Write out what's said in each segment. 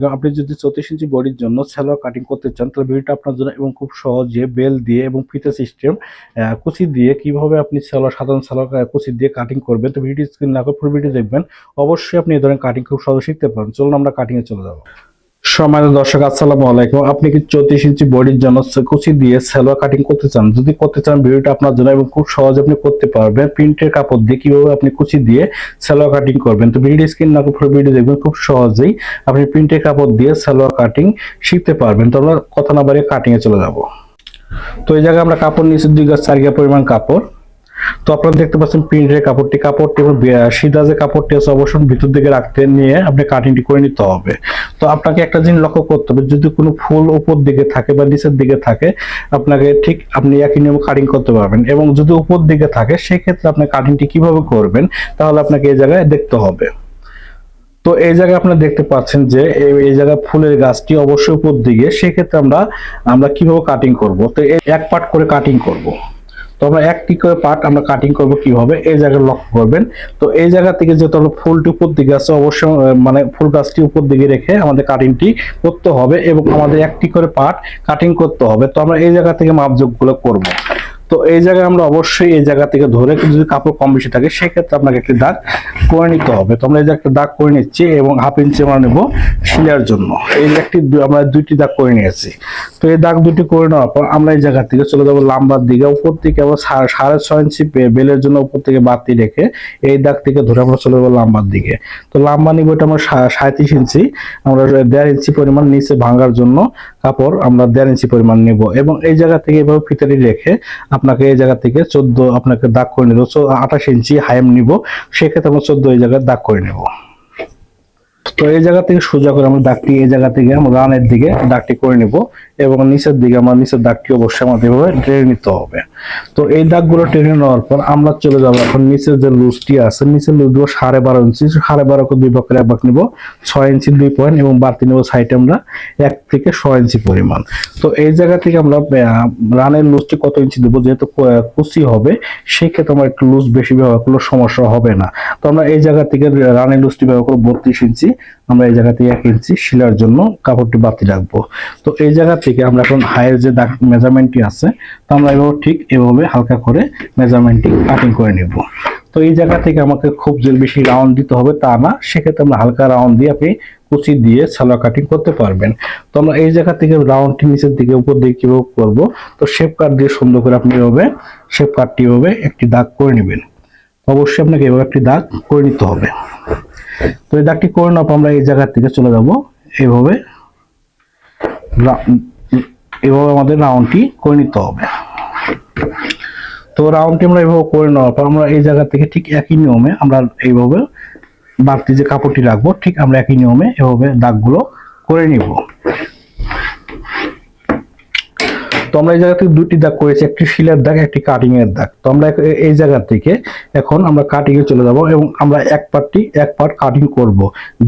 এবং আপনি যদি চৌত্রিশ ইঞ্চি বডির জন্য সেলো কাটিং করতে চান, তাহলে ভিডিওটা আপনার জন্য এবং খুব সহজে বেল দিয়ে এবং ফিতে সিস্টেম কুচি দিয়ে কীভাবে আপনি স্যালোয়ার সাধারণ সালোয়ার কুচি দিয়ে কাটিং করবেন, তো ভিডিও স্ক্রিন না করে ফুল ভিডিও দেখবেন। অবশ্যই আপনি এই ধরনের কাটিং খুব সহজে শিখতে পারেন। চলুন আমরা কাটিংয়ে চলে যাব। সময় দর্শক, আসসালামু আলাইকুম। আপনি কি চৌত্রিশ ইঞ্চি বডির জন্য কুচি দিয়ে সালোয়ার কাটিং করতে চান? যদি করতে চান, ভিডিওটা আপনার জন্য এবং খুব সহজে আপনি করতে পারবেন। প্রিন্টের কাপড় দিয়ে কীভাবে আপনি কুচি দিয়ে সালোয়ার কাটিং করবেন? তো ভিডিও স্ক্রিন না করে ভিডিও দেখবেন, খুব সহজেই আপনি প্রিন্টের কাপড় দিয়ে সালোয়ার কাটিং শিখতে পারবেন। তো আমরা কথা না বাড়িয়ে কাটিং এ চলে যাব। তো এই জায়গায় আমরা কাপড় নিয়েছি দুই গাছ চার পরিমাণ কাপড়। তো আপনারা দেখতে পাচ্ছেন প্রিন্টের কাপড়টি কাপড়টি এবং সিধা যে কাপড়টি আছে, অবশ্যই ভিতর দিকে রাখতে নিয়ে আপনি কাটিংটি করে নিতে হবে। তো আপনাকে একটা জিনিস লক্ষ্য করতে হবে, যদি কোনো ফুল উপর দিকে থাকে বা নিচের দিকে থাকে, আপনাকে ঠিক আপনি একই নিয়মে কাটিং করতে পারবেন এবং যদি উপর দিকে থাকে, সেক্ষেত্রে আপনি কাটিংটি কীভাবে করবেন, তাহলে আপনাকে এই জায়গায় দেখতে হবে। তো এই জায়গায় আপনারা দেখতে পাচ্ছেন যে, এই জায়গায় ফুলের গাছটি অবশ্যই উপর দিকে, সেক্ষেত্রে আমরা আমরা কীভাবে কাটিং করব? তো এক পার্ট করে কাটিং করব। তো আমরা একটি করে পার্ট আমরা কাটিং করব কীভাবে? এই জায়গায় লক্ষ্য করবেন। তো এই জায়গা থেকে যেহেতু আমরা ফুলটি উপর দিকে আছে অবশ্যই মানে ফুল গাছটি উপর দিকে রেখে আমাদের কাটিংটি করতে হবে এবং আমাদের একটি করে পার্ট কাটিং করতে হবে। তো আমরা এই জায়গা থেকে মাপযোগগুলো করব। তো এই জায়গায় আমরা অবশ্যই এই জায়গা থেকে ধরে যদি কাপড় কম বেশি থাকে, সেক্ষেত্রে আপনাকে একটি দাগ করে নিতে হবে। তো আমরা এই যে একটা দাগ করে নিচ্ছি এবং হাফ ইঞ্চি আমরা নেব শিলার জন্য। এই যে একটি আমরা দুইটি দাগ করে নিয়েছি। তো এই দাগ দুটি করে নেওয়ার পর আমরা এই জায়গা থেকে চলে যাব লাম্বার দিকে। উপর থেকে আবার সাড়ে ছয় ইঞ্চি বেলের জন্য উপর থেকে বাতি রেখে এই দাগ থেকে ধরে আমরা চলে যাব লাম্বার দিকে। তো লাম্বা নিব এটা আমরা সাঁত্রিশ ইঞ্চি। আমরা দেড় ইঞ্চি পরিমাণ নিচে ভাঙার জন্য কাপড় আমরা দেড় ইঞ্চি পরিমাণ নিব। এবং এই জায়গা থেকে এভাবে ফিতারি রেখে আপনাকে এই জায়গা থেকে চোদ্দ আপনাকে দাগ করে নিব। আঠাশ ইঞ্চি হাইম নিব। সেক্ষেত্রে আমরা চোদ্দ এই জায়গায় দাগ করে নেব। তো এই জায়গা থেকে সোজা করে আমরা দাগটি এই জায়গা থেকে আমরা রানের দিকে দাগটি করে নিব এবং নিচের দিকে আমার নিচের দাগটি অবশ্যই আমাদের এভাবে টেনে নিতে হবে। তো এই দাগগুলো টেনে নেওয়ার পর আমরা চলে যাব এখন নিচের যে লুজটি আছে, নিচের লুজ দিব সাড়ে বারো ইঞ্চি। সাড়ে বারো করে দুই ভাগের এক ভাগ নিব, ছয় ইঞ্চি দুই পয়েন্ট এবং বাড়তি নেব সাইডে আমরা এক থেকে ছয় ইঞ্চি পরিমাণ। তো এই জায়গা থেকে আমরা রানের লুজটি কত ইঞ্চি দেবো যেহেতু কুচি হবে, সেক্ষেত্রে আমার একটু লুজ বেশি ব্যবহার করলে সমস্যা হবে না। তো আমরা এই জায়গা থেকে রানের লুজটি ব্যবহার করব বত্রিশ ইঞ্চি। আমরা এই জায়গা থেকে এক ইঞ্চি শিলার জন্য, কাপড়টি বাতি রাখব। তো এই জায়গা থেকে আমরা এখন হায়ের যে মেজারমেন্টটি আছে, তো আমরা এভাবে ঠিক এভাবে হালকা করে মেজারমেন্টটি কাটিং করে নিব। তো এই জায়গা থেকে আমাকে খুব যে বেশি রাউন্ড দিতে হবে তা না, সেক্ষেত্রে আমরা হালকা রাউন্ড দিয়ে আপনি কুচি দিয়ে সালোয়ার কাটিং করতে পারবেন। তো আমরা এই জায়গা থেকে রাউন্ডটি নিচের দিকে, উপর দিকে কীভাবে করব, তো শেপ কাট দিয়ে সুন্দর করে আপনি এভাবে শেপ কাটটি এভাবে একটি দাগ করে নেবেন। অবশ্যই আপনাকে এভাবে একটি দাগ করে নিতে হবে। তো এই দাগটি করে নাও, আমরা এই জায়গা থেকে চলে যাব। এইভাবে এভাবে আমাদের রাউন্ডটি করে নিতে হবে। তো রাউন্ডটি আমরা এভাবে করে নেওয়ার পর আমরা এই জায়গা থেকে ঠিক একই নিয়মে আমরা এইভাবে বাড়তি যে কাপড়টি রাখব, ঠিক আমরা একই নিয়মে এভাবে দাগগুলো করে নিব। তো আমরা এই জায়গা থেকে দুটি দাগ করেছি, একটি শিলের দাগ, একটি কাটিং এর দাগ। তো আমরা এই জায়গা থেকে এখন আমরা কাটিং এ চলে যাব এবং আমরা এক পার্টটি এক পার্ট কাটিং করব।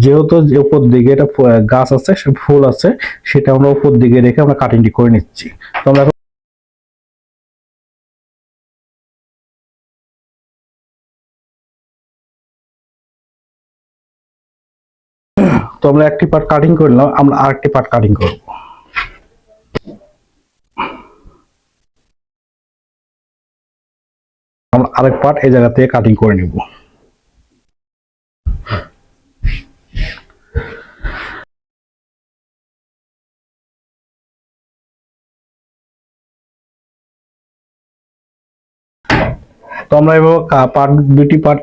যেহেতু যে উপর দিকে এটা গাছ আছে ফুল আছে, সেটা আমরা উপর দিকে রেখে আমরা কাটিংটি করে নিচ্ছি। তো আমরা তো আমরা একটি পার্ট কাটিং করলাম, আমরা আরেকটি পার্ট কাটিং করব। আমরা আরেক পার্ট এই জায়গা থেকে কাটিং করে নিব। তো আমরা এভাবে পার্ট দুটি পার্ট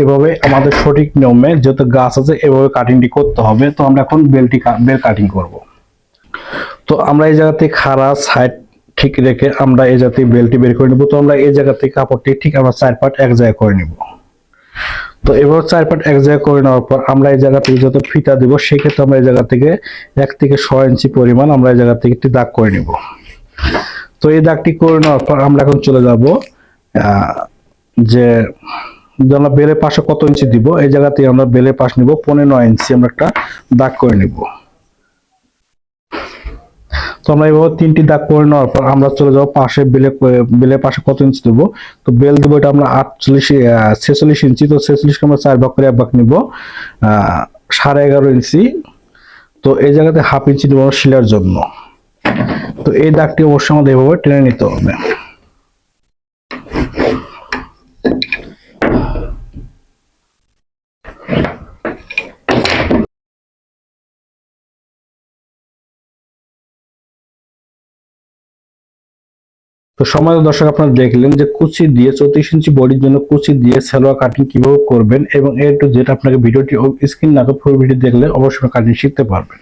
এভাবে আমাদের সঠিক নিয়মে যেহেতু গাছ আছে এভাবে কাটিংটি করতে হবে। তো আমরা এখন বেলটি বেল কাটিং করব। তো আমরা এই জায়গাতে খাড়া সাইড ঠিক রেখে আমরা এই জায়গাতে বেলটি বের করে নিব। তো আমরা এই জায়গা থেকে কাপড়টি ঠিক আমরা চার পার্ট এক জায়গায় করে নিব। তো এবার চার পার্ট এক জায়গায় করে নেওয়ার পর আমরা এই জায়গা থেকে যত ফিতা দিব সেক্ষেত্রে আমরা এই জায়গা থেকে এক থেকে ছয় ইঞ্চি পরিমাণ আমরা এই জায়গা থেকে একটি দাগ করে নিব। তো এই দাগটি করে নেওয়ার পর আমরা এখন চলে যাব যে আমরা বেলের পাশে কত ইঞ্চি দিব, এই জায়গাতে আমরা বেলের পাশ নিব, পনেরো নয় ইঞ্চি আমরা একটা দাগ করে নিব। তো আমরা এইভাবে তিনটি দাগ করে নেওয়ার পর আমরা চলে যাব পাশে বেলে, বেলের পাশে কত ইঞ্চি দেবো? তো বেল দেবো এটা আমরা আটচল্লিশ ছেচল্লিশ ইঞ্চি তো ছেচল্লিশকে আমরা চার ভাগ করে এক ভাগ নিব সাড়ে এগারো ইঞ্চি তো এই জায়গাতে হাফ ইঞ্চি নেব শিলার জন্য। তো এই দাগটি অবশ্যই আমাদের এভাবে টেনে নিতে হবে। তো সময় দর্শক, আপনারা দেখলেন যে কুচি দিয়ে চৌত্রিশ ইঞ্চি বডির জন্য কুচি দিয়ে সেলোয়া কাটিং কীভাবে করবেন এবং এর টু জেড আপনাকে ভিডিওটি স্ক্রিন না ফুল ভিডিও দেখলে অবশ্যই কাটিং শিখতে পারবেন।